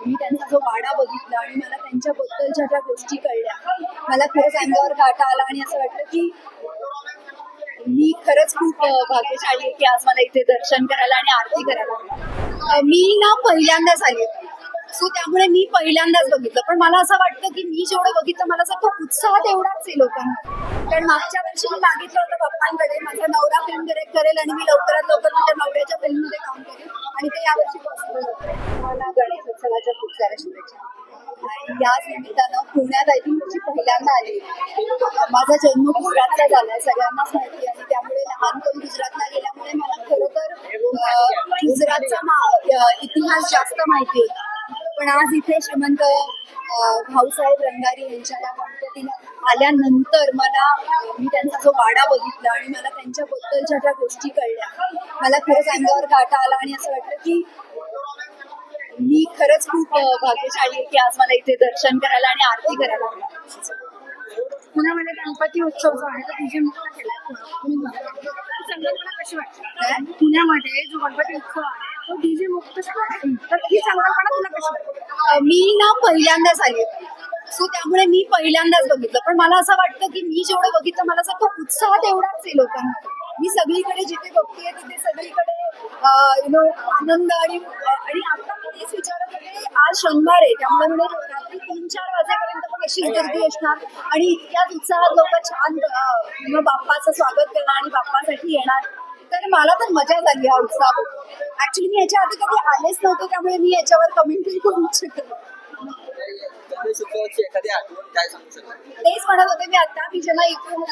मी त्यांचा जो वाडा बघितला आणि मला त्यांच्याबद्दलच्या ज्या गोष्टी कळल्या मला खरंच अंगावर काटा आला आणि असं वाटलं की मी खरंच खूप भाग्यशाली आहे की आज मला इथे दर्शन करायला आणि आरती करायला मी ना पहिल्यांदाच आले सो त्यामुळे मी पहिल्यांदाच बघितलं. पण मला असं वाटतं की मी जेवढं बघितलं मला असं खूप उत्साह तेवढाच आहे लोकांना. कारण मागच्या वर्षी मी मागितलं होतं पप्पांकडे माझा नवरा फिल्म डिरेक्ट करेल आणि मी लवकरात लवकर माझ्या नवऱ्याच्या फिल्ममध्ये काम करेल आणि ते यावर्षी पॉसिबल होतं. माझ्या खूप साऱ्या शुभेच्छा. आणि याच निमित्तानं पुण्यात आय थिंक माझी पहिल्यांदा आली. माझा जन्म गुजरातला झाला सगळ्यांनाच माहिती आहे. आणि त्यामुळे लहानपणी गुजरातला गेल्यामुळे मला खरं तर गुजरातचा इतिहास जास्त माहिती होता. पण आज इथे श्रीमंत भाऊसाहेब रंगारी यांच्या पद्धतीने आल्यानंतर मला मी त्यांचा जो वाडा बघितला आणि मला त्यांच्याबद्दलच्या ज्या गोष्टी कळल्या मला खरंच अंगावर काटा आला आणि असं वाटलं की मी खरंच खूप भाग्यशाली आहे की आज मला इथे दर्शन करायला आणि आरती करायला. पुण्यामध्ये गणपती उत्सव जो आहे तो केला संकल्पना कशी वाटते? पुण्यामध्ये जो गणपती उत्सव आहे तो डीजे मुक्त आहे. तर ही संकल्पना तुला कशी वाटते? अं, मी ना पहिल्यांदाच आले. सो त्यामुळे मी पहिल्यांदाच बघितलं. पण मला असं वाटतं की मी जेवढं बघितलं मला असं खूप उत्साह तेवढाच आहे लोकांना. मी सगळीकडे जिथे बघतेय तिथे सगळीकडे यु नो आनंद आणि आणि आता तेच विचारत होते आज शनिवार आहे त्यामुळे म्हणजे रात्री तीन चार वाजेपर्यंत पण अशीच गर्दी असणार. आणि इतक्याच उत्साहात लोक छान बाप्पाचं स्वागत करणार आणि बाप्पासाठी येणार. तर मला तर मजा झाली हा उत्साह ऍक्च्युली मी याच्या आधी कधी आलेच नव्हते त्यामुळे मी याच्यावर कमेंटरी करू शकता. तेच म्हणत होते मी आता मी जेव्हा इथून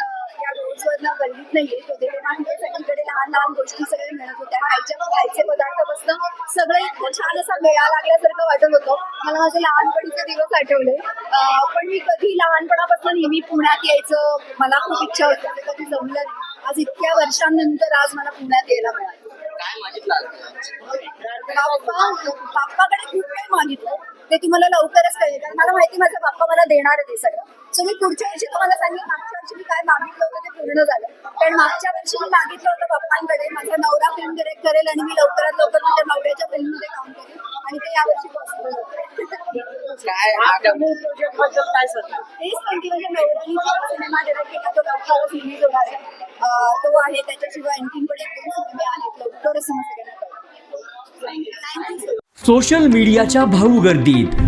अं, या रोडवरनं गल्लीत नाही येत होते तेव्हा सगळीकडे लहान लहान गोष्टी सगळे मिळत होत्या. खायच्या खायचे पदार्थ बसणं सगळं इतकं छान असा मेळा लागल्यासारखं वाटत होतं. मला माझे लहानपणीचे दिवस आठवले. पण मी कधी लहानपणापासून नेहमी पुण्यात यायचं मला खूप इच्छा होती. ते कधी जमलं नाही. आज इतक्या वर्षांनंतर आज मला पुण्यात यायला मिळालं. बाप्पाकडे खूप काही मागितलं. ते तुम्हाला लवकरच कळेल. कारण मला माहिती माझा देणार आहे ते सगळं. सो मी पुढच्या वर्षी तुम्हाला सांगेन मागच्या वर्षी मी काय मागितलं होतं ते पूर्ण झालं. कारण मागच्या वर्षी मी मागितलं होतं बाप्पांकडे माझा नवरा फिल्म डिरेक्ट करेल आणि मी लवकरात लवकर माझ्या नवऱ्याच्या फिल्ममध्ये काम करेल. आणि ते यावर्षी पॉसिबल म्हणते माझ्या नवऱ्याने जो सिनेमा डिरेक्ट केला तो होणार आहे. तो आहे त्याच्याशिवाय आणखीन पण एक दोन सिनेमे आहेत लवकरच सोशल मीडियाच्या भाऊ गर्दीत.